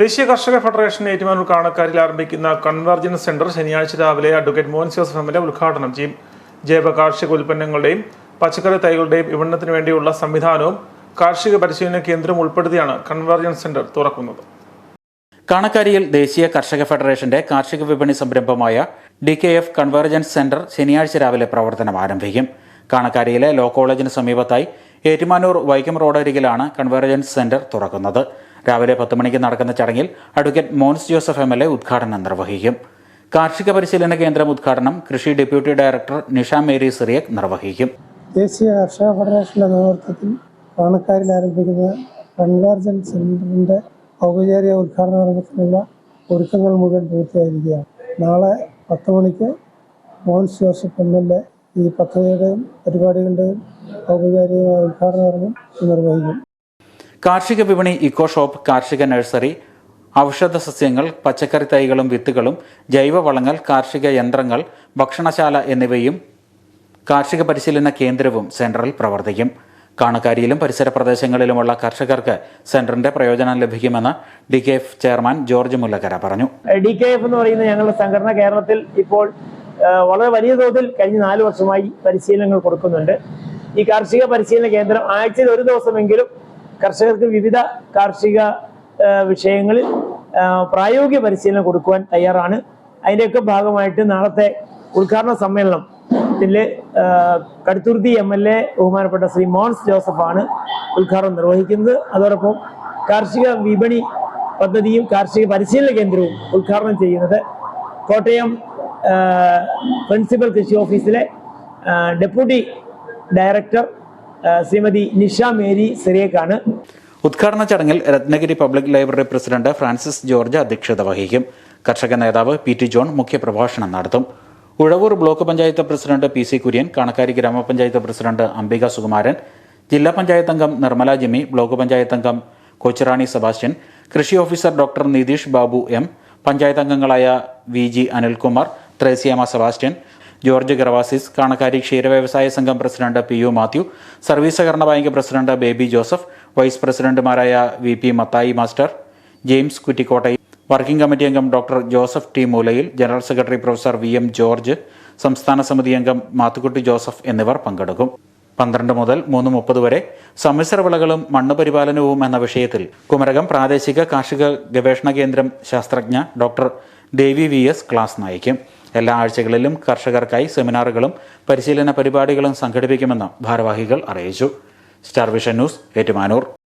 ദേശീയ കർഷക ഫെഡറേഷൻ ഏറ്റുമാനൂർ കാണക്കാരിൽ ആരംഭിക്കുന്ന കൺവർജൻസ് സെന്റർ ശനിയാഴ്ച രാവിലെ അഡ്വക്കേറ്റ് മോഹൻ ജോസഫ് ഉദ്ഘാടനം ചെയ്യും. ജൈവ കാർഷിക ഉൽപ്പന്നങ്ങളുടെയും പച്ചക്കറി തൈകളുടെയും വിപണനത്തിന് വേണ്ടിയുള്ള സംവിധാനവും കാർഷിക പരിശീലന കേന്ദ്രവും ഉൾപ്പെടുത്തിയാണ് കൺവർജൻസ് സെന്റർ തുറക്കുന്നത്. കാണക്കാരിയിൽ ദേശീയ കർഷക ഫെഡറേഷന്റെ കാർഷിക വിപണി സംരംഭമായ D K F convergence centre ശനിയാഴ്ച രാവിലെ പ്രവർത്തനം ആരംഭിക്കും. കാണക്കാരിയിലെ ലോ കോളേജിന് സമീപത്തായി ഏറ്റുമാനൂർ വൈക്കം റോഡരികിലാണ് കൺവേർജൻസ് സെന്റർ തുറക്കുന്നത്. രാവിലെ പത്ത് മണിക്ക് നടക്കുന്ന ചടങ്ങിൽ advocate Mons Joseph M L A ഉദ്ഘാടനം നിർവഹിക്കും. കാർഷിക പരിശീലന കേന്ദ്രം ഉദ്ഘാടനം കൃഷി deputy director Nisha Mary Cyriac നിർവഹിക്കും. ദേശീയ കർഷക ഫെഡറേഷന്റെ നേതൃത്വത്തിൽ പാണക്കാരിൽ ആരംഭിക്കുന്ന കൺവേർജൻ സെന്ററിന്റെ ഔപചാരിക ഉദ്ഘാടന കർമ്മത്തിനുള്ള ഒരുക്കങ്ങൾ മുഴുവൻ പൂർത്തിയായിരിക്കുകയാണ്. നാളെ പത്ത് മണിക്ക് Mons Joseph M L A ഈ പദ്ധതിയുടെയും പരിപാടികളുടെയും ഔപചാരികമായ ഉദ്ഘാടനം നിർവഹിക്കും. കാർഷിക വിപണി ഇക്കോ ഷോപ്പ് കാർഷിക നഴ്സറി ഔഷധ സസ്യങ്ങൾ പച്ചക്കറി തൈകളും വിത്തുകളും ജൈവവളങ്ങൾ കാർഷിക യന്ത്രങ്ങൾ ഭക്ഷണശാല എന്നിവയും കാർഷിക പരിശീലന കേന്ദ്രവും സെന്ററിൽ പ്രവർത്തിക്കും. കാണക്കാരിയിലും പരിസര പ്രദേശങ്ങളിലുമുള്ള കർഷകർക്ക് സെന്ററിന്റെ പ്രയോജനം ലഭിക്കുമെന്ന് D K F chairman George Mullakkara പറഞ്ഞു. ഡി കെ എഫ് എന്ന് പറയുന്ന ഞങ്ങളുടെ സംഘടന കേരളത്തിൽ ഇപ്പോൾ വളരെ വലിയ തോതിൽ കഴിഞ്ഞ നാല് വർഷമായി പരിശീലനങ്ങൾ കൊടുക്കുന്നുണ്ട്. ഈ കാർഷിക പരിശീലന കേന്ദ്രം ആഴ്ചയിൽ ഒരു ദിവസമെങ്കിലും കർഷകർക്ക് വിവിധ കാർഷിക വിഷയങ്ങളിൽ പ്രായോഗിക പരിശീലനം കൊടുക്കുവാൻ തയ്യാറാണ്. അതിന്റെയൊക്കെ ഭാഗമായിട്ട് നാളത്തെ ഉദ്ഘാടന സമ്മേളനം ത്തിൽ കടുത്തുരുത്തി എം എൽ എ ബഹുമാനപ്പെട്ട ശ്രീ മോൻസ് ജോസഫാണ് ഉദ്ഘാടനം നിർവഹിക്കുന്നത്. അതോടൊപ്പം കാർഷിക വിപണി പദ്ധതിയും കാർഷിക പരിശീലന കേന്ദ്രവും ഉദ്ഘാടനം ചെയ്യുന്നത് കോട്ടയം പ്രിൻസിപ്പൽ കൃഷി ഓഫീസിലെ deputy director Shrimati Nisha Mary സെറിയക്കാണ്. ഉദ്ഘാടന ചടങ്ങിൽ Ratnagiri public library president Francis George അധ്യക്ഷത വഹിക്കും. കർഷക നേതാവ് പി ടി ജോൺ മുഖ്യപ്രഭാഷണം നടത്തും. Uzhavoor block panchayat president P C Kurian Kanakkari grama panchayat president Ambika Sukumaran ജില്ലാ പഞ്ചായത്ത് അംഗം നിർമ്മല ജിമ്മി ബ്ലോക്ക് പഞ്ചായത്ത് അംഗം കൊച്ചിറാണി സെബാസ്റ്റ്യൻ കൃഷി officer doctor Nitish Babu M panchayat അംഗങ്ങളായ V G Anilkumar Threasiamma Sebastian George ഗ്രവാസിസ് Kanakkari ക്ഷീരവ്യവസായ സംഘം president P U Mathew service സഹകരണ bank president Baby Joseph vice പ്രസിഡന്റുമാരായ V P Mathai master James Kuttikottayil working committee അംഗം doctor Joseph T Moolayil general secretary professor V M George സംസ്ഥാന സമിതി അംഗം Mathukutty Joseph എന്നിവർ പങ്കെടുക്കും. പന്ത്രണ്ട് മുതൽ മൂന്ന് മുപ്പത് വരെ സമ്മിശ്ര വിളകളും മണ്ണ് പരിപാലനവും എന്ന വിഷയത്തിൽ കുമരകം പ്രാദേശിക കാർഷിക ഗവേഷണ കേന്ദ്രം ശാസ്ത്രജ്ഞ doctor Devi V S class നയിക്കും. എല്ലാ ആഴ്ചകളിലും കർഷകർക്കായി സെമിനാറുകളും പരിശീലന പരിപാടികളും സംഘടിപ്പിക്കുമെന്ന് ഭാരവാഹികൾ അറിയിച്ചു. Star Vision News Ettumanoor.